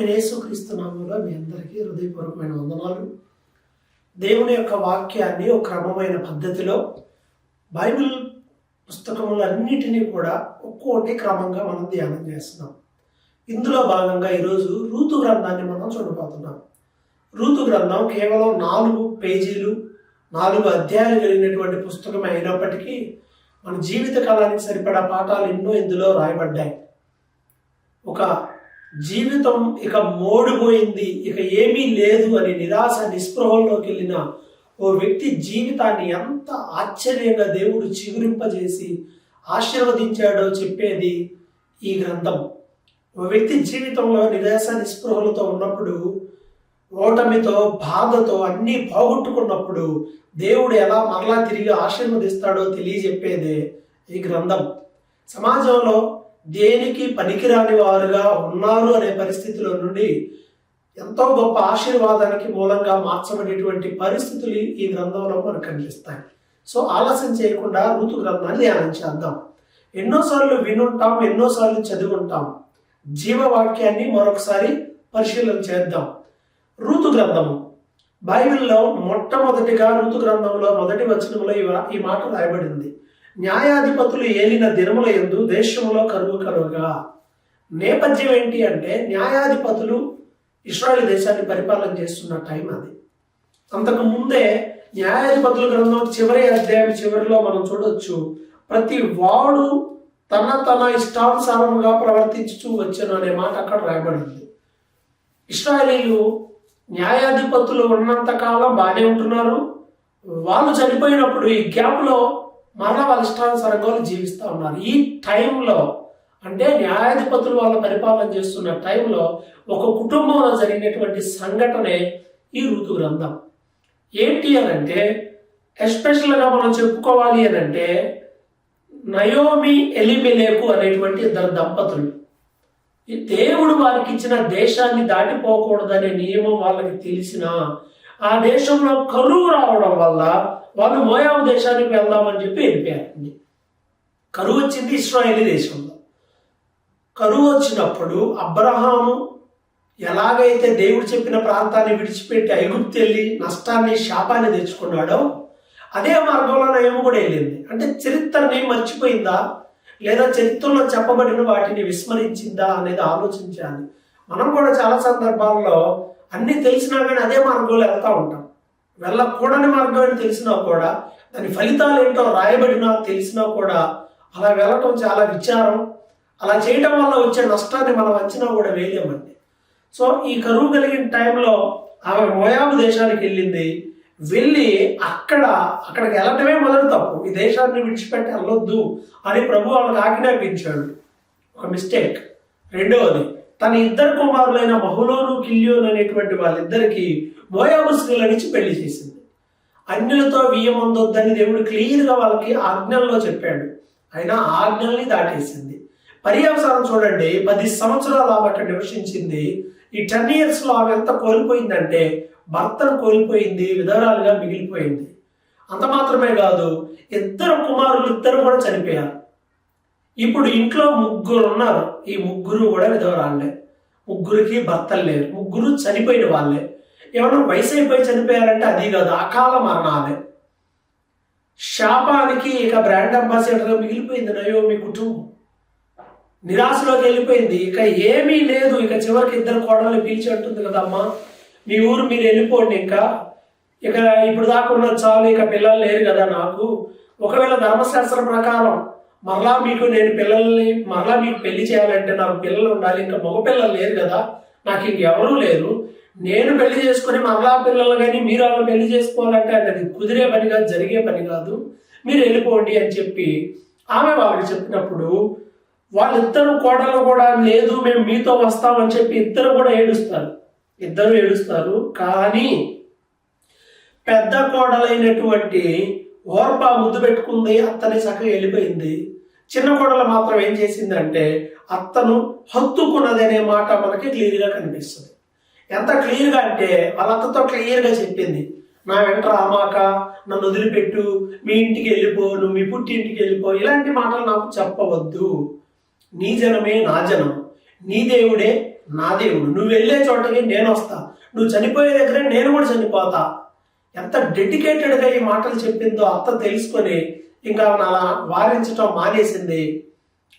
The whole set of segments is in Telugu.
యేసుక్రీస్తు నామంలో మీ అందరికీ హృదయపూర్వకమైన వందనాలు. దేవుని యొక్క వాక్యాన్ని ఒక క్రమమైన పద్ధతిలో బైబిల్ పుస్తకములన్నిటినీ కూడా ఒక్కోటి క్రమంగా మనం ధ్యానం చేస్తున్నాం. ఇందులో భాగంగా ఈరోజు ఋతు గ్రంథాన్ని మనం చూడబోతున్నాం. ఋతు గ్రంథం కేవలం నాలుగు పేజీలు నాలుగు అధ్యాయాలు కలిగినటువంటి పుస్తకం అయినప్పటికీ మన జీవిత కాలానికి సరిపడా పాఠాలు ఎన్నో ఇందులో రాయబడ్డాయి. ఒక జీవితం ఇక మోడిపోయింది. ఇక ఏమీ లేదు అని నిరాశ నిస్పృహంలోకి వెళ్ళిన ఓ వ్యక్తి జీవితాన్ని ఎంత ఆశ్చర్యంగా దేవుడు చిగురింపజేసి ఆశీర్వదించాడో చెప్పేది ఈ గ్రంథం. ఓ వ్యక్తి జీవితంలో నిరాశ నిస్పృహలతో ఉన్నప్పుడు ఓటమితో బాధతో అన్నీ పోగొట్టుకున్నప్పుడు దేవుడు ఎలా మరలా తిరిగి ఆశీర్వదిస్తాడో తెలియజెప్పేదే ఈ గ్రంథం. సమాజంలో దేనికి పనికిరాని వారుగా ఉన్నారు అనే పరిస్థితిలో నుండి ఎంతో గొప్ప ఆశీర్వాదానికి మూలంగా మార్చబడేటువంటి పరిస్థితులు ఈ గ్రంథంలో మనకు కనిపిస్తాయి. సో ఆలస్యం చేయకుండా ఋతు గ్రంథాన్ని ధ్యానం చేద్దాం. ఎన్నోసార్లు వినుంటాం ఎన్నోసార్లు చదువుంటాం. జీవవాక్యాన్ని మరొకసారి పరిశీలన చేద్దాం. ఋతు గ్రంథము. బైబిల్లో మొట్టమొదటిగా ఋతు గ్రంథంలో మొదటి వచనంలో ఈ మాట రాయబడింది. న్యాయాధిపతులు ఏలిన దినముల ఎందు దేశంలో కరువు కరువుగా నేపథ్యం ఏంటి అంటే న్యాయాధిపతులు ఇస్రాయల్ దేశాన్ని పరిపాలన చేస్తున్న టైం అది. అంతకు ముందే న్యాయాధిపతుల గ్రంథం చివరి అధ్యాయం చివరిలో మనం చూడొచ్చు ప్రతి వాడు తన తన ఇష్టానుసారముగా ప్రవర్తించుతూ వచ్చను అనే మాట అక్కడ రాయబడింది. ఇస్రాయలీలు న్యాయాధిపతులు ఉన్నంత కాలం బాగానే ఉంటున్నారు. వాళ్ళు చనిపోయినప్పుడు ఈ గ్యాప్లో మానవ వాళ్ళ ఇష్టానుసారంగా వాళ్ళు జీవిస్తూ ఉన్నారు. ఈ టైంలో అంటే న్యాయాధిపతులు వాళ్ళ పరిపాలన చేస్తున్న టైంలో ఒక కుటుంబంలో జరిగినటువంటి సంఘటనే ఈ ఋతు గ్రంథం. ఏంటి అని అంటే ఎస్పెషల్గా మనం చెప్పుకోవాలి అని అంటే నయోమి ఎలిమెలేకు అనేటువంటి ఇద్దరు దంపతులు. ఈ దేవుడు వారికి ఇచ్చిన దేశాన్ని దాటిపోకూడదనే నియమం వాళ్ళకి తెలిసిన ఆ దేశంలో కరువు రావడం వల్ల వాళ్ళు మోయాబు దేశానికి వెళ్దామని చెప్పి వెళ్ళిపోయారండి. కరువు వచ్చింది ఇస్రాయేలీ దేశంలో. కరువు వచ్చినప్పుడు అబ్రహాము ఎలాగైతే దేవుడు చెప్పిన ప్రాంతాన్ని విడిచిపెట్టి ఐగుప్తి వెళ్ళి నష్టాన్ని శాపాన్ని తెచ్చుకున్నాడో అదే మార్గంలో నయము కూడా వెళ్ళింది. అంటే చరిత్రని మర్చిపోయిందా? లేదా చరిత్రలో చెప్పబడిన వాటిని విస్మరించిందా అనేది ఆలోచించాలి. మనం కూడా చాలా సందర్భాల్లో అన్ని తెలిసినా కానీ అదే మార్గంలో వెళ్తూ ఉంటాం. వెళ్ళకూడని మార్గం అని తెలిసినా కూడా దాని ఫలితాలు ఏంటో రాయబడినా తెలిసినా కూడా అలా వెళ్ళటం చాలా విచారం. అలా చేయటం వల్ల వచ్చే నష్టాన్ని మనం అంచనా కూడా వేయలేమండి. సో ఈ కరువు కలిగిన టైంలో ఆమె మోయాబు దేశానికి వెళ్ళింది. వెళ్ళి అక్కడ అక్కడికి వెళ్ళటమే మొదటి తప్పు. ఈ దేశాన్ని విడిచిపెట్టి వెళ్ళొద్దు అని ప్రభు వాళ్ళకి ఆజ్ఞాపించాడు. ఒక మిస్టేక్. రెండవది తన ఇద్దరు కుమారులైన మహులోను కిల్యోను అనేటువంటి వాళ్ళిద్దరికీ మోయాబు స్త్రీలనిచ్చి పెళ్ళి చేసింది. అన్యులతో బియ్యం అందొద్దని దేవుడు క్లియర్గా వాళ్ళకి ఆజ్ఞల్లో చెప్పాడు. అయినా ఆజ్ఞల్ని దాటేసింది. పర్యవసానం చూడండి పది సంవత్సరాలు ఆమె అక్కడ నివసించింది. ఈ టెన్ ఇయర్స్లో ఆమె ఎంత కోల్పోయిందంటే భర్తను కోల్పోయింది విధవరాలుగా మిగిలిపోయింది. అంత మాత్రమే కాదు ఇద్దరు కుమారులు ఇద్దరు కూడా చనిపోయారు. ఇప్పుడు ఇంట్లో ముగ్గురు ఉన్నారు. ఈ ముగ్గురు కూడా విధవరాళ్ళే. ముగ్గురికి భర్తలు లేరు. ముగ్గురు చనిపోయిన వాళ్ళే. ఎవరు వయసు అయిపోయి చనిపోయారంటే అది కాదు అకాల మరణాలే. శాపానికి ఇక బ్రాండ్ అంబాసిడర్గా మిగిలిపోయింది నయో మీ కుటుంబం. నిరాశలోకి వెళ్ళిపోయింది. ఇక ఏమీ లేదు. ఇక చివరికి ఇద్దరు కోడలు పిలిచి అంటుంది కదమ్మా మీ ఊరు మీరు వెళ్ళిపోండి ఇంకా. ఇక ఇప్పుడు దాకా ఉన్న చాలు ఇక పిల్లలు లేరు కదా నాకు. ఒకవేళ ధర్మశాస్త్రం ప్రకారం మరలా మీకు నేను పిల్లల్ని మరలా మీకు పెళ్ళి చేయాలంటే నాకు పిల్లలు ఉండాలి ఇంకా మగ పిల్లలు లేరు కదా నాకు ఇంకెవరూ లేరు. నేను పెళ్ళి చేసుకుని మరలా పిల్లలు కానీ మీరు అలా పెళ్ళి చేసుకోవాలంటే అది కుదిరే పని కాదు జరిగే పని కాదు. మీరు వెళ్ళిపోండి అని చెప్పి ఆమె వాళ్ళకి చెప్పినప్పుడు వాళ్ళిద్దరు కోడలు కూడా లేదు మేము మీతో వస్తామని చెప్పి ఇద్దరు కూడా ఏడుస్తారు. ఇద్దరు ఏడుస్తారు. కానీ పెద్ద కోడలైనటువంటి ఓర్ప ముద్దు పెట్టుకుంది అత్తని చక్కగా వెళ్ళిపోయింది. చిన్న కోడలు మాత్రం ఏం చేసిందంటే అత్తను హత్తుకున్నది అనే మాట మనకి క్లియర్గా కనిపిస్తుంది. ఎంత క్లియర్గా అంటే వాళ్ళంతతో క్లియర్గా చెప్పింది. నా వెంట రామాక నన్ను వదిలిపెట్టు మీ ఇంటికి వెళ్ళిపో నువ్వు మీ పుట్టింటికి వెళ్ళిపో ఇలాంటి మాటలు నాకు చెప్పవద్దు. నీ జనమే నా జనం. నీ దేవుడే నా దేవుడు. నువ్వు వెళ్ళే చోటకి నేను వస్తా. నువ్వు చనిపోయే దగ్గర నేను కూడా చనిపోతా. ఎంత డెడికేటెడ్గా ఈ మాటలు చెప్పిందో అత్త తెలుసుకొని ఇంకా నా వారించటం మానేసింది.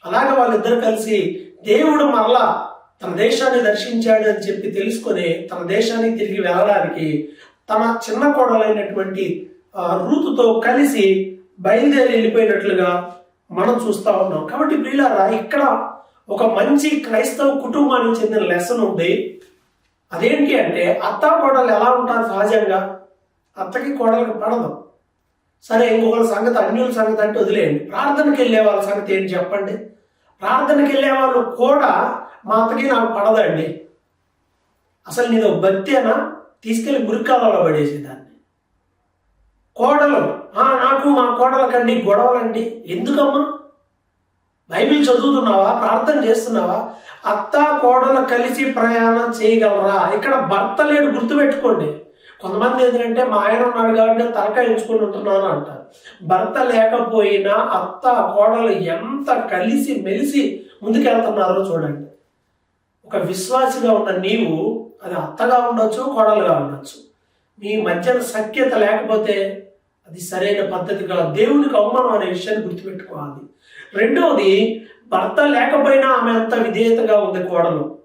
అలాగే వాళ్ళిద్దరు కలిసి దేవుడు మరలా తన దేశాన్ని దర్శించాడు అని చెప్పి తెలుసుకొని తన దేశానికి తిరిగి వెళ్ళడానికి తన చిన్న కోడలైనటువంటి ఆ, రూతుతో కలిసి బయలుదేరి వెళ్ళిపోయినట్లుగా మనం చూస్తూ ఉన్నాం. కాబట్టి ప్రియులారా ఇక్కడ ఒక మంచి క్రైస్తవ కుటుంబానికి చెందిన లెసన్ ఉంది. అదేంటి అంటే అత్త కోడలు ఎలా ఉంటారు సహజంగా? అత్తకి కోడలకు పడదు. సరే ఇంకొకరి సంగతి అన్యుల సంగతి అంటే వదిలేయండి. ప్రార్థనకి వెళ్ళే వాళ్ళ సంగతి ఏంటి చెప్పండి? ప్రార్థనకి వెళ్ళే వాళ్ళు కూడా మా అత్తకి నాకు పడదండి. అసలు నేను అనా తీసుకెళ్ళి గురికాలలో పడేసేదాన్ని. కోడలు. "ఆ, నాకు మా కోడలకండి గొడవలండి. ఎందుకమ్మా? బైబిల్ చదువుతున్నావా? ప్రార్థన చేస్తున్నావా? అత్త కోడలు కలిసి ప్రయాణం చేయగలరా? ఇక్కడ భర్త లేడు గుర్తుపెట్టుకోండి. కొంతమంది ఏంటంటే మా ఆయన ఉన్నాడు కాబట్టి నేను తలకాయ ఎంచుకొని ఉంటున్నాను అంటారు. భర్త లేకపోయినా అత్త కోడలు ఎంత కలిసి మెలిసి ముందుకెళ్తున్నారో చూడండి. ఒక విశ్వాసిగా ఉన్న నీవు అది అత్తగా ఉండొచ్చు కోడలుగా ఉండొచ్చు. మీ మధ్యన సఖ్యత లేకపోతే అది సరైన పద్ధతి కాదు. దేవునికి అవమానం అనే విషయాన్ని గుర్తుపెట్టుకోవాలి. రెండవది భర్త లేకపోయినా ఆమె అంత విధేయతగా ఉంది కోడలు.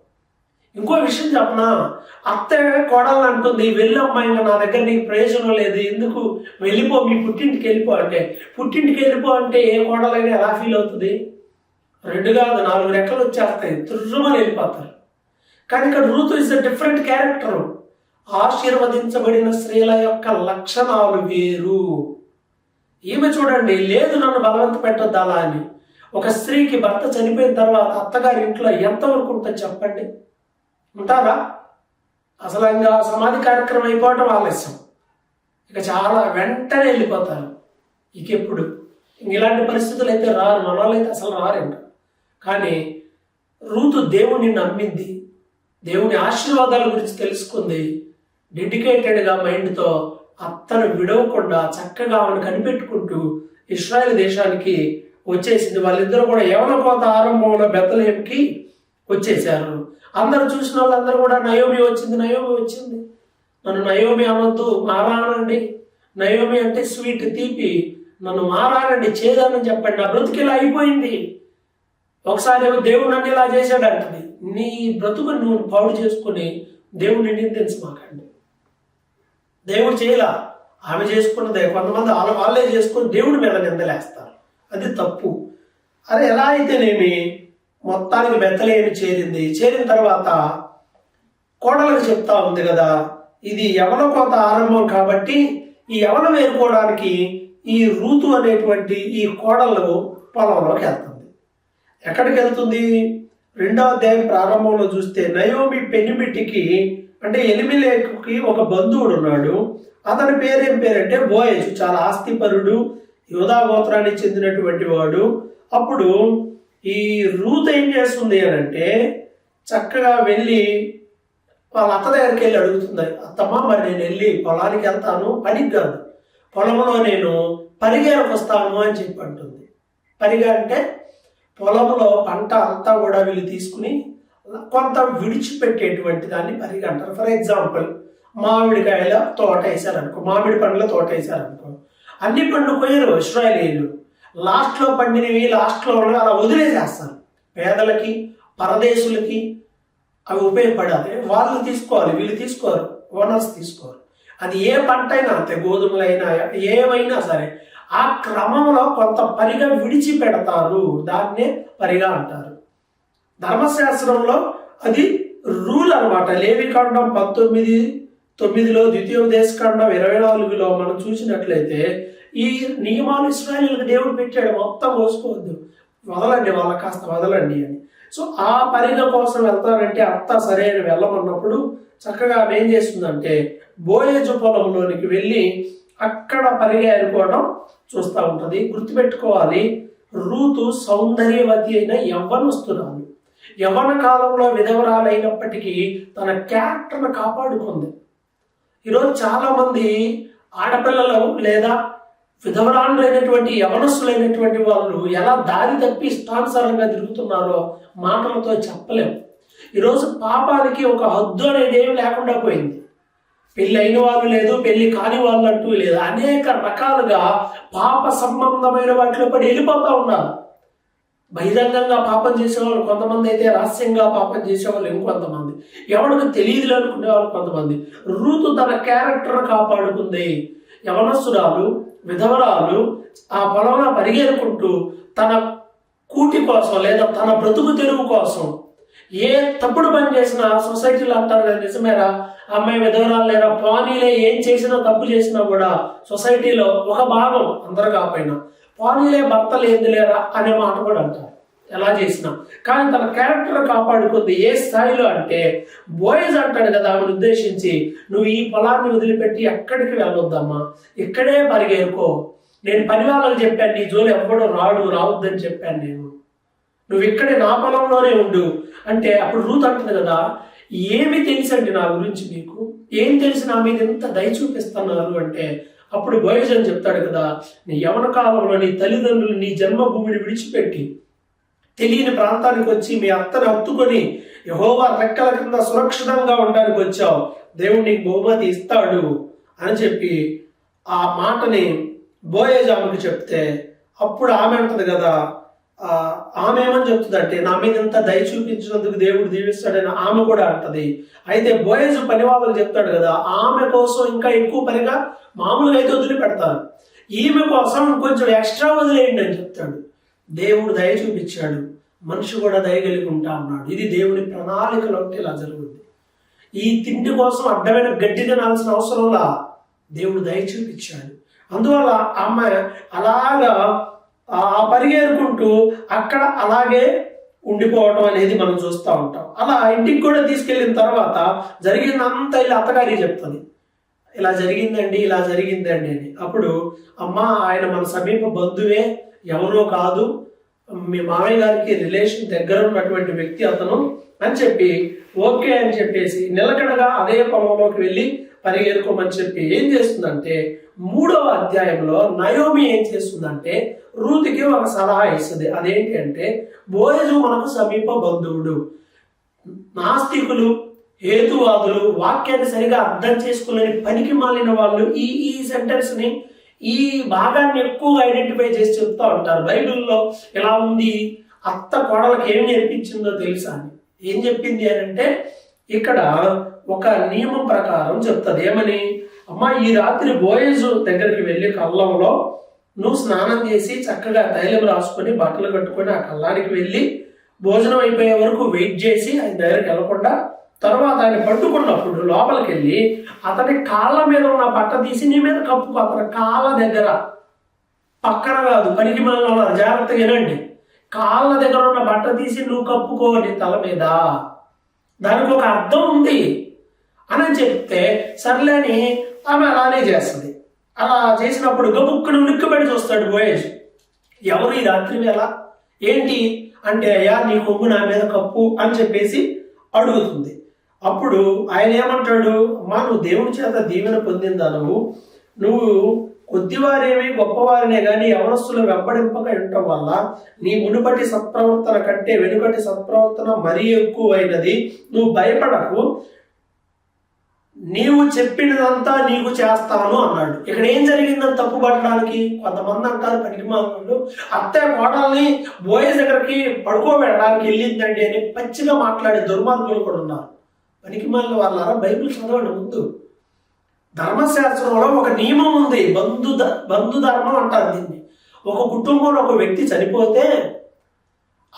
ఇంకో విషయం చెప్పనా? అత్త కోడలు అంటుంది వెళ్ళమ్మా ఇంకా నా దగ్గర నీకు ప్రయోజనం లేదు. ఎందుకు? వెళ్ళిపో మీ పుట్టింటికి వెళ్ళిపో. అంటే పుట్టింటికి వెళ్ళిపో అంటే ఏ కోడలైనా ఎలా ఫీల్ అవుతుంది? రెండు కాదు నాలుగు రెక్కలు వచ్చేస్తాయి. తుర్రమని వెళ్ళిపోతారు. కానీ ఇక్కడ Ruth is a different character ఆశీర్వదించబడిన స్త్రీల యొక్క లక్షణాలు వేరు. ఈమె చూడండి లేదు నన్ను బలవంత పెట్టొద్దు అలా అని. ఒక స్త్రీకి భర్త చనిపోయిన తర్వాత అత్తగారి ఇంట్లో ఎంతవరకు ఉంటుంది చెప్పండి? ఉంటారా? అసలు ఇంకా సమాధి కార్యక్రమం అయిపోవటం ఆలస్యం. ఇక చాలా వెంటనే వెళ్ళిపోతారు. ఇక ఎప్పుడు? ఇంక ఇలాంటి పరిస్థితులు అయితే రారు మన వాళ్ళు అయితే అసలు రారు కానీ రూతు దేవుణ్ణి నమ్మింది. దేవుని ఆశీర్వాదాల గురించి తెలుసుకుంది. డెడికేటెడ్గా మైండ్తో అత్తను విడవకుండా చక్కగా ఆమెను కనిపెట్టుకుంటూ ఇస్రాయల్ దేశానికి వచ్చేసింది. వాళ్ళిద్దరూ కూడా యవన కోత ఆరంభంలో బెత్తలేమికి వచ్చేసారు అందరు చూసిన వాళ్ళందరూ కూడా నయోమి వచ్చింది నయోమి వచ్చింది. నన్ను నయోమి అనొద్దు మారానండి. నయోమి అంటే స్వీట్ తీపి. నన్ను మారానండి చేదానని చెప్పండి. నా బ్రతుకు ఇలా అయిపోయింది. ఒకసారి ఏమో దేవుడు నన్ను ఇలా చేశాడంటది నీ బ్రతుకు నువ్వు పాడు చేసుకుని దేవుడిని నిందించమాకండి దేవుడు చేయలా. ఆమె చేసుకున్నదే. కొంతమంది వాళ్ళ వాళ్ళే చేసుకొని దేవుడి మీద నిందలేస్తారు. అది తప్పు. అరే ఎలా అయితేనేమి? మొత్తానికి బెత్తలేమి చేరింది. చేరిన తర్వాత కోడలకు చెప్తా ఉంది కదా ఇది యవన కొంత ఆరంభం కాబట్టి ఈ యవన వేరుకోవడానికి ఈ ఋతు అనేటువంటి ఈ కోడలు పొలంలోకి వెళ్తాం ఎక్కడికి వెళ్తుంది? రెండో అధ్యాయం ప్రారంభంలో చూస్తే నయోమి పెనిమిటికి అంటే ఎలిమిలేకుకి ఒక బంధువుడు ఉన్నాడు. అతని పేరేం పేరంటే బోయేజ్ చాలా ఆస్తిపరుడు యోధా గోత్రానికి చెందినటువంటి వాడు. అప్పుడు ఈ రూత్ ఏం చేస్తుంది అని అంటే చక్కగా వెళ్ళి వాళ్ళ అత్త దగ్గరికి వెళ్ళి అడుగుతుంది అత్తమ్మ మరి నేను వెళ్ళి పొలానికి వెళ్తాను పనికి కాదు. పొలంలో నేను పరిగేరకు వస్తాను అని చెప్పి అంటుంది. పరిగా అంటే పొలంలో పంట అంతా కూడా వీళ్ళు తీసుకుని కొంత విడిచిపెట్టేటువంటి దాన్ని పరిగ అంటారు ఫర్ ఎగ్జాంపుల్ మామిడికాయల తోట వేసారనుకో మామిడి పండ్ల తోట వేసారనుకో అన్ని పండ్లు పోయారు ఇస్రాయలీలు. లాస్ట్లో పండినవి లాస్ట్లో ఉన్నవి అలా వదిలేసేస్తారు. పేదలకి పరదేశులకి అవి ఉపయోగపడాలి. వాళ్ళు తీసుకోవాలి వీళ్ళు తీసుకోరు ఓనర్స్ తీసుకోరు. అది ఏ పంట అయినా అంతే గోధుమలైనా ఏమైనా సరే ఆ క్రమంలో కొంత పరిగ విడిచిపెడతారు. దాన్నే పరిగ అంటారు. ధర్మశాస్త్రంలో అది రూల్ అనమాట లేవికాండం పంతొమ్మిది తొమ్మిదిలో ద్వితీయోపదేశకాండం ఇరవై నాలుగులో మనం చూసినట్లయితే ఈ నియమాలు ఇస్రాయలీలకు దేవుడు పెట్టాడు. మొత్తం కోసుకోవద్దు వదలండి వాళ్ళ కాస్త వదలండి అని. సో ఆ పరిగ కోసం వెళ్తారంటే అత్త సరే అని వెళ్ళమన్నప్పుడు చక్కగా ఆమె ఏం చేస్తుందంటే బోయేజు పొలంలోనికి వెళ్ళి అక్కడ పరిగె అనుకోవడం చూస్తూ ఉంటుంది. గుర్తుపెట్టుకోవాలి రూతు సౌందర్యవతి అయిన యవ్వనస్తురాలు యవ్వన కాలంలో విధవరాలైనప్పటికీ తన క్యారెక్టర్ను కాపాడుకుంది. ఈరోజు చాలామంది ఆడపిల్లలు లేదా విధవరాండ్రైనటువంటి యవనస్సులైనటువంటి వాళ్ళు ఎలా దారి తప్పి ఇష్టానుసారంగా తిరుగుతున్నారో మాటలతో చెప్పలేము ఈరోజు పాపానికి ఒక హద్దు అనేది ఏమి లేకుండా పోయింది. పెళ్ళి అయిన వాళ్ళు లేదు పెళ్ళి కాని వాళ్ళు అంటూ లేదు. అనేక రకాలుగా పాప సంబంధమైన వాటిలో పడి వెళ్ళిపోతా ఉన్నారు. బహిరంగంగా పాపం చేసేవాళ్ళు కొంతమంది అయితే రహస్యంగా పాపం చేసేవాళ్ళు ఇంకొంతమంది. ఎవరికి తెలియదు అనుకునే వాళ్ళు కొంతమంది. రూతు తన క్యారెక్టర్ కాపాడుకుంది. యవనస్తురాలు విధవరాలు ఆ పొలంలో పరిగెరుకుంటూ తన కూటి కోసం లేదా తన బ్రతుకు తెరువు కోసం ఏ తప్పుడు పని చేసినా సొసైటీలో అంటారు కదా నిజమేరా? అమ్మాయి విధవరాలు లేరా? పానీలే ఏం చేసినా తప్పు చేసినా కూడా సొసైటీలో ఒక భాగం అందరు కాకపోయినా పానీలే భర్త లేదు లేరా అనే మాట కూడా అంటారు. ఎలా చేసినా. కానీ తన క్యారెక్టర్ కాపాడుకుంది ఏ స్థాయిలో అంటే బాయ్స్ అంటాడు కదా ఆమెను ఉద్దేశించి నువ్వు ఈ పొలాన్ని వదిలిపెట్టి ఎక్కడికి వెళ్ళొద్దమ్మా? ఇక్కడే పరిగేరుకో నేను పని వాళ్ళకి చెప్పాను నీ జోలు ఎవ్వడో రాడు రావద్దని చెప్పాను నేను. నువ్వు ఇక్కడే నా పొలంలోనే ఉండు. అంటే అప్పుడు రూత్ అంటుంది కదా ఏమి తెలుసండి నా గురించి నీకు ఏం తెలిసి నా మీద ఎంత దయ చూపిస్తున్నారు అంటే అప్పుడు బాయ్స్ అని చెప్తాడు కదా నీ యవన కాలంలో నీ తల్లిదండ్రులు నీ జన్మభూమిని విడిచిపెట్టి తెలియని ప్రాంతానికి వచ్చి మీ అత్తని హత్తుకొని యహోవా రెక్కల కింద సురక్షితంగా ఉండడానికి వచ్చావు. దేవుడు నీకు బహుమతి ఇస్తాడు అని చెప్పి ఆ మాటని బోయేజ్ ఆమెకు చెప్తే అప్పుడు ఆమె అంటది కదా ఆమె ఏమని చెప్తుందంటే నా మీద ఇంత దయ చూపించినందుకు దేవుడు దీవిస్తాడని ఆమె కూడా అంటది. అయితే బోయజు పని చెప్తాడు కదా ఆమె కోసం ఇంకా ఎక్కువ పనిగా మామూలుగా అయితే వదిలిపెడతారు. ఈమె కోసం కొంచెం ఎక్స్ట్రా వదిలేయండి అని చెప్తాడు. దేవుడు దయ చూపించాడు. మనిషి కూడా దయ కలిగి ఉంటా ఉన్నాడు ఇది దేవుని ప్రణాళికలో ఇలా జరుగుతుంది ఈ తిండి కోసం అడ్డమైన గడ్డి తినాల్సిన అవసరంలా దేవుడు దయ చూపించాడు. అందువల్ల అమ్మాయి అలాగా పరిగెరుకుంటూ అక్కడ అలాగే ఉండిపోవటం అనేది మనం చూస్తూ ఉంటాం. అలా ఇంటికి కూడా తీసుకెళ్ళిన తర్వాత జరిగిందంతా ఇలా అత్తగారికి చెప్తుంది ఇలా జరిగిందండి ఇలా జరిగిందండి అని. అప్పుడు అమ్మ ఆయన మన సమీప బంధువే ఎవరో కాదు మీ మామయ్య గారికి రిలేషన్ దగ్గర ఉన్నటువంటి వ్యక్తి అతను అని చెప్పి ఓకే అని చెప్పేసి నిలకడగా అదే పొలంలోకి వెళ్ళి పరిగెరుకోమని చెప్పి ఏం చేస్తుందంటే మూడవ అధ్యాయంలో నయోమి ఏం చేస్తుందంటే రూతికి ఒక సలహా ఇస్తుంది. అదేంటి అంటే బోయజు మనకు సమీప బంధువుడు. నాస్తికులు హేతువాదులు వాక్యాన్ని సరిగా అర్థం చేసుకోలేని పనికి మాలిన వాళ్ళు ఈ ఈ సెంటెన్స్ని ఈ భాగాన్ని ఎక్కువగా ఐడెంటిఫై చేసి చెప్తూ ఉంటారు. బైబిల్లో ఎలా ఉంది? అత్త కోడలకు ఏం నేర్పించిందో తెలుసా అని. ఏం చెప్పింది అని అంటే ఇక్కడ ఒక నియమం ప్రకారం చెప్తుంది. ఏమని? అమ్మా ఈ రాత్రి బోయేజు దగ్గరికి వెళ్ళి కళ్ళంలో నువ్వు స్నానం చేసి చక్కగా తైలం రాసుకొని బట్టలు కట్టుకొని ఆ కళ్ళానికి వెళ్ళి భోజనం అయిపోయే వరకు వెయిట్ చేసి ఆయన దగ్గరికి వెళ్ళకుండా తర్వాత ఆయన పట్టుకున్నప్పుడు లోపలికి వెళ్ళి అతని కాళ్ళ మీద ఉన్న బట్ట తీసి నీ మీద కప్పుకో. అతని కాళ్ళ దగ్గర పక్కన కాదు పనికి మన జాగ్రత్తగా వినండి. కాళ్ళ దగ్గర ఉన్న బట్ట తీసి నువ్వు కప్పుకో నీ తల మీద. దానికి ఒక అర్థం ఉంది. అని చెప్తే సర్లేని ఆమె అలానే చేస్తుంది. అలా చేసినప్పుడు గబుక్కును ఉలిక్కిపడి చూస్తాడు భోయేష్ ఎవరు ఈ రాత్రి వేళ? ఏంటి? అంటే అయ్యా నీ కొమ్ము నా మీద కప్పు అని చెప్పేసి అడుగుతుంది. అప్పుడు ఆయన ఏమంటాడు? అమ్మా నువ్వు దేవుని చేత దీవెన పొందిందనవు నువ్వు? కొద్దివారేమి గొప్పవారినే కానీ యవనస్తులు వెంబడింపక ఉండటం వల్ల నీ మునుపటి సత్ప్రవర్తన కంటే వెనుకటి సత్ప్రవర్తన మరీ ఎక్కువైనది. నువ్వు భయపడకు. నీవు చెప్పినదంతా నీకు చేస్తాను అన్నాడు. ఇక్కడ ఏం జరిగిందని తప్పు పట్టడానికి కొంతమంది అంటారు పనికిమాలు అత్తే అత్తయ్య కోడల్ని బోయస్ దగ్గరికి పడుకోబెట్టడానికి వెళ్ళిందండి అని పచ్చిగా మాట్లాడే దుర్మార్గులు కూడా ఉన్నారు. పనికిమాలిన వాళ్ళారా బైబిల్ చదవండి ముందు. ధర్మశాస్త్రంలో ఒక నియమం ఉంది. బంధు బంధు ధర్మం అంటారు దీన్ని. ఒక కుటుంబంలో ఒక వ్యక్తి చనిపోతే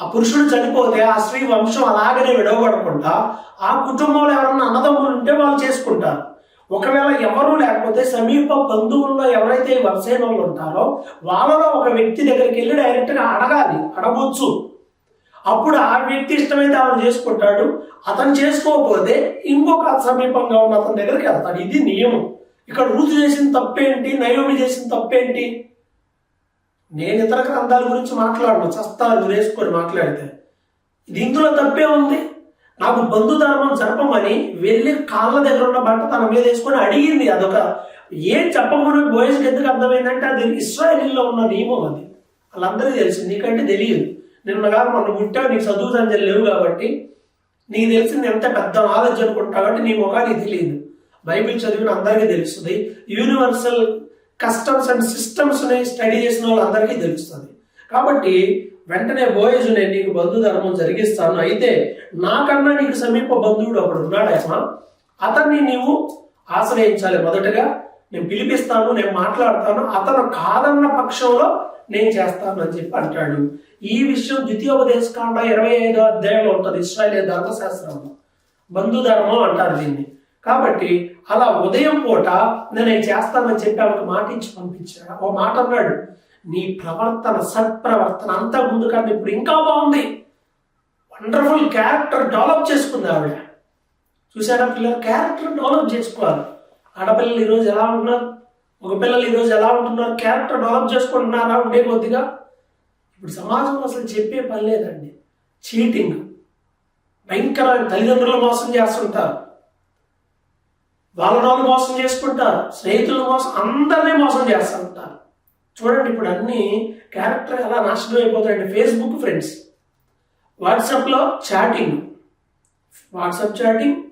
ఆ పురుషుడు చనిపోతే ఆ స్త్రీ వంశం అలాగనే విడవబడకుండా ఆ కుటుంబంలో ఎవరన్నా అన్నదమ్ములు ఉంటే వాళ్ళు చేసుకుంటారు. ఒకవేళ ఎవరు లేకపోతే సమీప బంధువుల్లో ఎవరైతే ఈ వాళ్ళు ఉంటారో వాళ్ళలో ఒక వ్యక్తి దగ్గరికి వెళ్ళి డైరెక్ట్గా అడగాలి అడగొచ్చు. అప్పుడు ఆ వ్యక్తి ఇష్టమైతే ఆమె చేసుకుంటాడు. అతను చేసుకోకపోతే ఇంకొక సమీపంగా ఉన్న అతని దగ్గరికి వెళ్తాడు. ఇది నియమం. ఇక్కడ రుజు చేసిన తప్పేంటి? నయోమి చేసిన తప్పేంటి? నేను ఇతర గ్రంథాల గురించి మాట్లాడను చస్తాను వేసుకొని మాట్లాడితే. ఇది ఇందులో తప్పే ఉంది. నాకు బంధుధర్మం జరపమని వెళ్ళి కాళ్ళ దగ్గర ఉన్న బట్ట తన మీద వేసుకొని అడిగింది. అదొక ఏం చెప్పకుండా బోయస్కి ఎందుకు అర్థమైందంటే అది ఇస్రాయలీలో ఉన్న నియమం అది. వాళ్ళందరికీ తెలుసు నీకంటే తెలియదు. నిన్న కాదు మొన్న పుట్టావు నీకు చదువు సంజలు లేవు కాబట్టి నీకు తెలిసింది ఎంత పెద్ద నాలెడ్జ్ అనుకుంటావు కాబట్టి నీ ముఖానికి తెలియదు. బైబిల్ చదివిన అందరికీ తెలుస్తుంది. యూనివర్సల్ కస్టమ్స్ అండ్ సిస్టమ్స్ని స్టడీ చేసిన వాళ్ళందరికీ తెలుస్తుంది. కాబట్టి వెంటనే బోయేజు నేను నీకు బంధు ధర్మం జరిగిస్తాను. అయితే నాకన్నా నీకు సమీప బంధువుడు ఒకడు ఉన్నాడేమా అతన్ని నీవు ఆశ్రయించాలి మొదటగా. నేను పిలిపిస్తాను నేను మాట్లాడతాను అతను కాదన్న పక్షంలో నేను చేస్తాను అని చెప్పి అంటాడు. ఈ విషయం ద్వితీయోపదేశకాండ ఇరవై ఐదో అధ్యాయంలో ఉంటుంది. ఇస్రాయల్ ధర్మశాస్త్రంలో. బంధు ధర్మం అంటారు దీన్ని. కాబట్టి అలా ఉదయం పూట నేను చేస్తానని చెప్పి ఆమెకు మాట ఇచ్చి పంపించాడు. ఓ మాట అన్నాడు నీ ప్రవర్తన సత్ప్రవర్తన అంతా ముందు కానీ ఇప్పుడు ఇంకా బాగుంది. వండర్ఫుల్ క్యారెక్టర్ డెవలప్ చేసుకుంది ఆవిడ. చూసారా పిల్లలు? క్యారెక్టర్ డెవలప్ చేసుకోవాలి. ఆడపిల్లలు ఈరోజు ఎలా ఉన్నారు? ఒక పిల్లలు ఈరోజు ఎలా ఉంటున్నారు? క్యారెక్టర్ డెవలప్ చేసుకుంటున్నారా? ఉండే కొద్దిగా? ఇప్పుడు సమాజంలో అసలు చెప్పే పని లేదండి. చీటింగ్. భయంకరమైన తల్లిదండ్రులు మోసం చేస్తుంటారు. వాళ్ళు మోసం చేసుకుంటారు స్నేహితులను మోసం అందరినీ మోసం చేస్తుంటారు చూడండి ఇప్పుడు అన్ని క్యారెక్టర్ ఎలా నాశనం అయిపోతాయండి. ఫేస్బుక్ ఫ్రెండ్స్ వాట్సాప్లో chatting WhatsApp chatting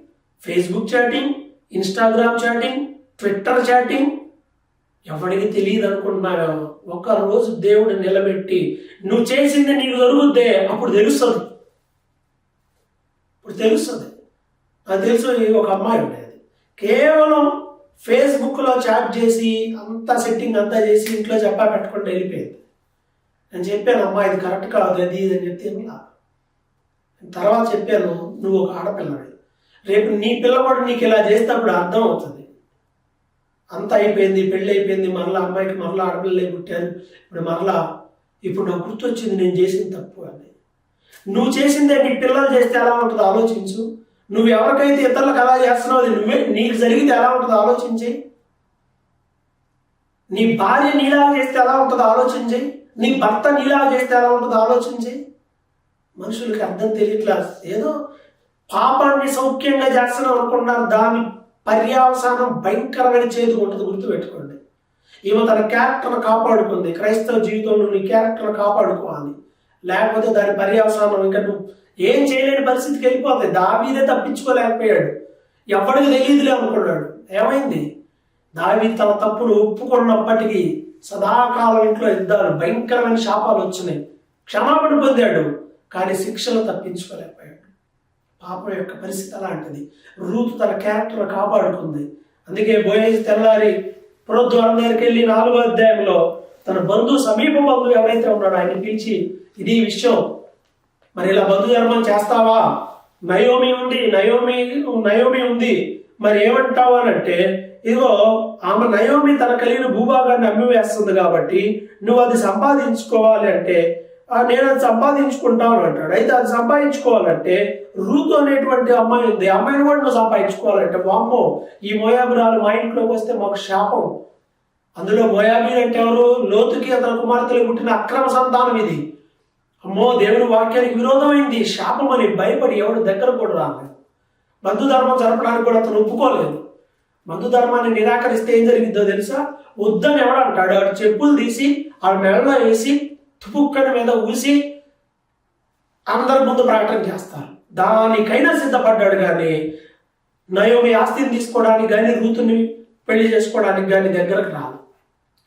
Facebook chatting Instagram chatting Twitter chatting ఎవరికి తెలియదు అనుకుంటున్నావో ఒక రోజు దేవుడు నిలబెట్టి నువ్వు చేసింది నీకు జరుగుద్దే అప్పుడు తెలుస్తుంది. ఇప్పుడు తెలుస్తుంది. నాకు తెలుసు ఒక అమ్మాయి ఉండేది కేవలం ఫేస్బుక్లో చాట్ చేసి అంతా సెట్టింగ్ అంతా చేసి ఇంట్లో చెప్పా పెట్టుకుంటూ వెళ్ళిపోయింది. నేను చెప్పాను అమ్మా ఇది కరెక్ట్ కాదు అది ఇది అని చెప్తే తర్వాత చెప్పాను నువ్వు ఒక ఆడపిల్లవి రేపు నీ పిల్లవాడు నీకు ఇలా చేస్తే అప్పుడు అర్థం అవుతుంది. అంత అయిపోయింది పెళ్ళి అయిపోయింది మరలా అమ్మాయికి మరలా ఆడపిల్లలే పుట్టారు. ఇప్పుడు మరలా ఇప్పుడు నాకు గుర్తొచ్చింది నేను చేసింది తప్పు అని. నువ్వు చేసిందే నీ పిల్లలు చేస్తే ఎలా ఉంటుందో ఆలోచించు. నువ్వు ఎవరికైతే ఇతరులకు ఎలా చేస్తున్నావు అది నువ్వే నీకు జరిగితే ఎలా ఉంటుందో ఆలోచించి నీ భార్య నీలా చేస్తే ఎలా ఉంటుందో ఆలోచించి నీ భర్త నీలా చేస్తే ఎలా ఉంటుందో ఆలోచించి మనుషులకి అర్థం తెలియట్లేదు ఏదో పాపాన్ని సౌఖ్యంగా చేస్తున్నాం అనుకున్నారు దాని పర్యావసానం భయంకరమైన చేతి ఉంటుంది గుర్తుపెట్టుకోండి. ఈమె తన క్యారెక్టర్ను కాపాడుకుంది. క్రైస్తవ జీవితంలో నీ క్యారెక్టర్ను కాపాడుకోవాలి. లేకపోతే దాని పర్యావసానం ఇంకా నువ్వు ఏం చేయలేని పరిస్థితికి వెళ్ళిపోతుంది. దావీదే తప్పించుకోలేకపోయాడు. ఎవడికి తెలియదులే అనుకున్నాడు. ఏమైంది? దావీ తన తప్పును ఒప్పుకున్నప్పటికీ సదాకాలం ఇంట్లో యుద్ధాలు భయంకరమైన శాపాలు వచ్చినాయి. క్షమాపణ పొందాడు కానీ శిక్షలు తప్పించుకోలేకపోయాడు. పాపం యొక్క పరిస్థితి అలాంటిది. రూతు తన క్యారెక్టర్ కాపాడుకుంది. అందుకే బోయేజ్ తెల్లారి పురోద్వారం దగ్గరికి వెళ్ళి నాలుగో అధ్యాయంలో తన బంధువు సమీప బంధువు ఎవరైతే ఉన్నాడో ఆయన పిలిచి ఇది విషయం మరి ఇలా బంధుధర్మం చేస్తావా? నయోమి ఉంది నయోమి నయోమి ఉంది. మరి ఏమంటావు అని అంటే ఇదిగో ఆమె నయోమి తన కలిగిన భూభాగాన్ని అమ్మివేస్తుంది కాబట్టి నువ్వు అది సంపాదించుకోవాలి అంటే నేను అది సంపాదించుకుంటాను అంటాడు. అయితే అది సంపాదించుకోవాలంటే రూతు అనేటువంటి అమ్మాయి ఉంది. అమ్మాయిని కూడా నువ్వు సంపాదించుకోవాలంటే వామ్మో ఈ మోయాబురాలు మా ఇంట్లోకి వస్తే మాకు శాపం. అందులో మోయాబీర్ అంటే ఎవరు? లోతుకి అతని కుమార్తెలు పుట్టిన అక్రమ సంతానం ఇది. అమ్మో దేవుని వాక్యానికి విరోధమైంది. శాపం అని భయపడి ఎవడు దగ్గర కూడా రాలేదు. బంధు ధర్మం జరపడానికి కూడా అతను ఒప్పుకోలేదు. బంధు ధర్మాన్ని నిరాకరిస్తే ఏం జరిగిందో తెలుసా? వద్దని ఎవడు అంటాడు? ఆడు చెప్పులు తీసి ఆడు మెడలో వేసి తుపుక్కడి మీద ఊసి అందరి ముందు ప్రకటన చేస్తారు. దానికైనా సిద్ధపడ్డాడు కానీ నయోమి ఆస్తిని తీసుకోవడానికి కానీ రూతుని పెళ్ళి చేసుకోవడానికి కానీ దగ్గరకు రాదు.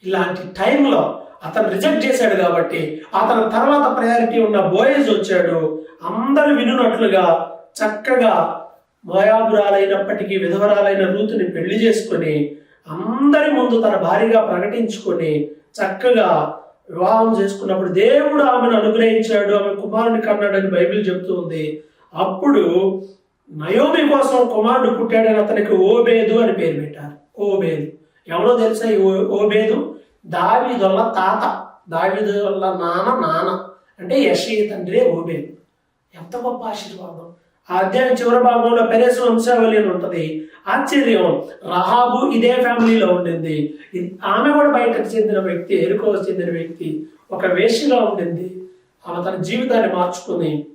ఇలాంటి టైంలో అతను రిజెక్ట్ చేశాడు కాబట్టి అతని తర్వాత ప్రయారిటీ ఉన్న బోయేజ్ వచ్చాడు. అందరూ వినున్నట్లుగా చక్కగా మోయాబురాలైనప్పటికీ విధవరాలైన రూతుని పెళ్ళి చేసుకొని అందరి ముందు తన భార్యగా ప్రకటించుకొని చక్కగా వివాహం చేసుకున్నప్పుడు దేవుడు ఆమెను అనుగ్రహించాడు. ఆమె కుమారుని కన్నాడని బైబిల్ చెబుతూ ఉంది. అప్పుడు నయోమి కోసం కుమారుడు పుట్టాడని అతనికి ఓబేదు అని పేరు పెట్టారు. ఓబేదు. ఎవరో తెలుసా ఈ ఓ- ఓబేదు? దావీదొల్ల తాత దావీదొల్ల నాన్న నాన్న. అంటే యషీ తండ్రి ఓబేదు ఎంత గొప్ప ఆశీర్వాదం. ఆ అధ్యాయం చివరి భాగంలో పెరేసు వంశావళి అని ఉంటుంది. ఆశ్చర్యం. రహాబు ఇదే ఫ్యామిలీలో ఉండింది. ఇది- ఆమె కూడా బయటకు చెందిన వ్యక్తి ఎరుకో చెందిన వ్యక్తి. ఒక వేషిగా ఉండింది. ఆమె తన జీవితాన్ని మార్చుకుని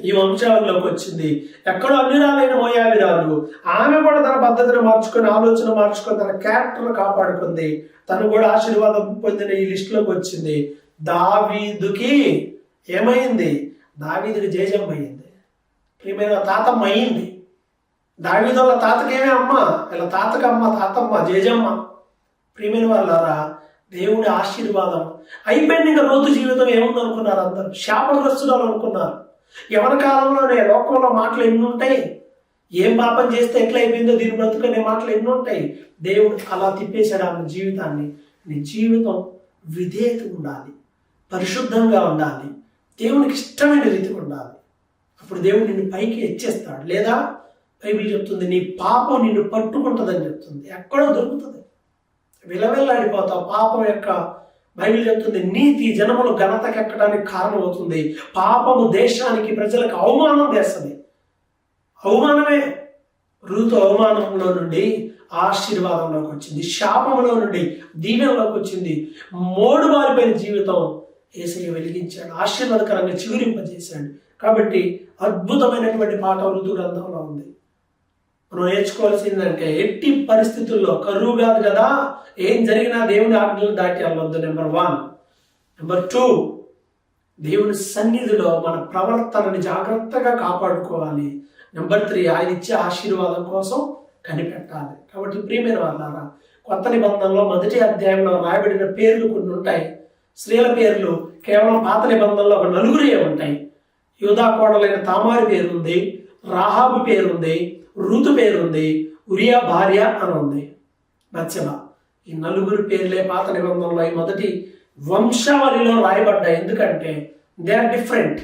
ఈ వంశావళిలోకి వచ్చింది. ఎక్కడో అన్నిరాలైన మోయావిరాలు ఆమె కూడా తన పద్ధతిని మార్చుకొని ఆలోచన మార్చుకొని తన క్యారెక్టర్ కాపాడుకుంది. తను కూడా ఆశీర్వాదం పొందిన ఈ లిస్టులోకి వచ్చింది. దావీదుకి ఏమైంది? దావీదుకి జయజం అయింది. ప్రియమైన తాతమ్మ అయింది. దావీదు వాళ్ళ తాతకేమే అమ్మ ఇలా తాతకి అమ్మ తాతమ్మ జేజమ్మ ప్రియమైన వాళ్ళారా దేవుడి ఆశీర్వాదం. అయిపోయింది ఇంకా రోజు జీవితం ఏముంది అనుకున్నారు అందరు? శాపగ్రస్తురాలు అనుకున్నారు. ఎవరి కాలంలోనే లోకంలో మాటలు ఎన్ని ఉంటాయి? ఏం పాపం చేస్తే ఎట్లా అయిపోయిందో దీని బ్రతుకనే మాటలు ఎన్ని ఉంటాయి? దేవుడు అలా తిప్పేశాడు ఆమె జీవితాన్ని. నీ జీవితం విధేయత ఉండాలి పరిశుద్ధంగా ఉండాలి దేవునికి ఇష్టమైన రీతిగా ఉండాలి. అప్పుడు దేవుడు నిన్ను పైకి ఎచ్చేస్తాడు. లేదా బైబిల్ చెప్తుంది నీ పాపం నిన్ను పట్టుకుంటుందని చెప్తుంది. ఎక్కడో దొరుకుతుంది. విలవెల్లాడిపోతావు. పాపం యొక్క బైబిల్ చెప్తుంది నీతి జనములు ఘనత ఘనతకెక్కడానికి కారణమవుతుంది. పాపము దేశానికి ప్రజలకు అవమానం చేస్తుంది అవమానమే. ఋతు అవమానంలో నుండి ఆశీర్వాదంలోకి వచ్చింది శాపంలో నుండి దీవెంలోకి వచ్చింది. మోడు వారిపోయిన జీవితం ఏసయ్య వెలిగించాడు ఆశీర్వాదకరంగా చిగురింపజేశాడు. కాబట్టి అద్భుతమైనటువంటి పాఠం ఋతు గ్రంథంలో ఉంది. నువ్వు నేర్చుకోవాల్సిందంటే ఎట్టి పరిస్థితుల్లో కరువు కాదు కదా? ఏం జరిగినా దేవుని ఆజ్ఞలు దాటి వెళ్ళొద్దు నెంబర్ వన్. నెంబర్ టూ దేవుని సన్నిధిలో మన ప్రవర్తనని జాగ్రత్తగా కాపాడుకోవాలి. నెంబర్ త్రీ ఆయన ఇచ్చే ఆశీర్వాదం కోసం కనిపెట్టాలి. కాబట్టి ప్రియమైన వాళ్ళారా కొత్త నిబంధనలో మొదటి అధ్యాయంలో రాయబడిన పేర్లు కొన్ని ఉంటాయి. స్త్రీల పేర్లు కేవలం పాత నిబంధనలో ఒక నలుగురే ఉంటాయి. యూదా కోడలైన తామారి పేరుంది రాహాబు పేరుంది ఋతు పేరుంది ఉరియా భార్య అని ఉంది బచ్చల ఈ నలుగురు పేర్లే పాత నిబంధనలో ఈ మొదటి వంశావళిలో రాయబడ్డాయి. ఎందుకంటే దే ఆర్ డిఫరెంట్.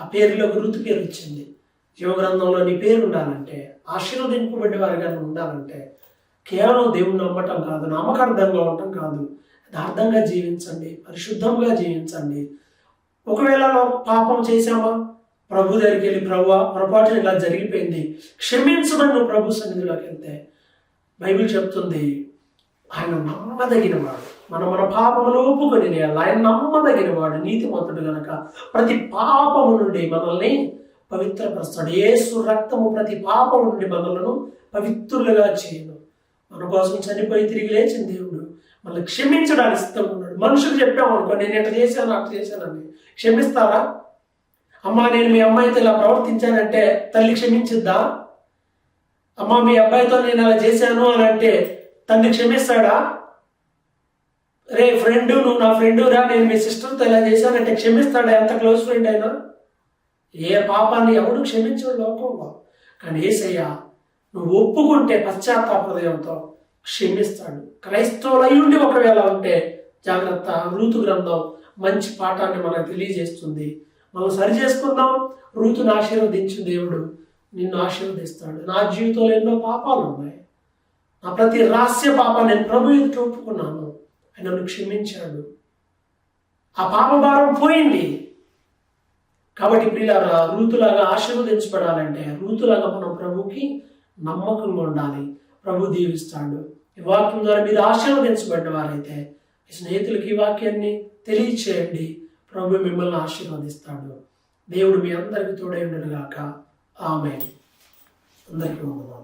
ఆ పేరులో ఋతు పేరు వచ్చింది జీవగ్రంథంలో నీ పేరు ఉండాలంటే ఆశీర్వదింపబడి వారిగా నువ్వు ఉండాలంటే కేవలం దేవుని నమ్మటం కాదు నామకార్థంగా ఉండటం కాదు. యథార్థంగా జీవించండి పరిశుద్ధంగా జీవించండి. ఒకవేళ పాపం చేశామా? ప్రభు దగ్గరికి వెళ్ళి ప్రభు పొరపాటున ఇలా జరిగిపోయింది. క్షమించమని నువ్వు ప్రభు సన్నిధిలోకి వెళ్తే. బైబిల్ చెప్తుంది ఆయన నమ్మదగిన వాడు. మనం మన పాపములు ఒప్పుకొని ఆయన నమ్మదగిన వాడు. నీతిమంతుడు గనక ప్రతి పాపము నుండి మనల్ని పవిత్రపరుస్తాడు. ఏసు రక్తము ప్రతి పాపము నుండి మనలను పవిత్రులుగా చేయను. మన కోసం చనిపోయి తిరిగి లేచిన దేవుడు మనల్ని క్షమించడానికి సిద్ధంగా ఉన్నాడు. మనుషులు చెప్పామనుకో నేను ఎట్లా చేశాను అట్లా చేశానని. క్షమిస్తారా? అమ్మా నేను మీ అమ్మాయితో ఇలా ప్రవర్తించానంటే తల్లి క్షమించిద్దా? అమ్మా మీ అబ్బాయితో నేను అలా చేశాను అని అంటే తన్ని క్షమిస్తాడా? రే ఫ్రెండ్ నువ్వు నా ఫ్రెండు రా నేను మీ సిస్టర్తో ఇలా చేశానంటే క్షమిస్తాడా? ఎంత క్లోజ్ ఫ్రెండ్ అయినా? ఏ పాపాన్ని ఎవడు క్షమించడు లోకంలో. కానీ ఏసయ్యా నువ్వు ఒప్పుకుంటే పశ్చాత్తాప హృదయంతో క్షమిస్తాడు. క్రైస్తవులై ఉండి ఒకవేళ ఉంటే జాగ్రత్త ఋతు గ్రంథం మంచి పాఠాన్ని మనకు తెలియజేస్తుంది. మనం సరి చేసుకుందాం. ఋతుని ఆశీర్వదించు దేవుడు. నిన్ను ఆశీర్వదిస్తాడు. నా జీవితంలో ఎన్నో పాపాలు ఉన్నాయి. నా ప్రతి రహస్య పాపాన్ని నేను ప్రభు ఎదుట ఒప్పుకున్నాను. ఆయన నన్ను క్షమించాడు. ఆ పాప భారం పోయింది. కాబట్టి ప్రియులారా రూతులాగా ఆశీర్వదించబడాలంటే రూతులాగా మనం ప్రభుకి నమ్మకంగా ఉండాలి. ప్రభు దీవిస్తాడు. ఈ వాక్యం ద్వారా మీరు ఆశీర్వదించబడిన వారైతే స్నేహితులకి ఈ వాక్యాన్ని తెలియచేయండి. ప్రభు మిమ్మల్ని ఆశీర్వదిస్తాడు. దేవుడు మీ అందరికీ తోడై ఉండడుగాక ఆమె అందరికీ వందనాలు.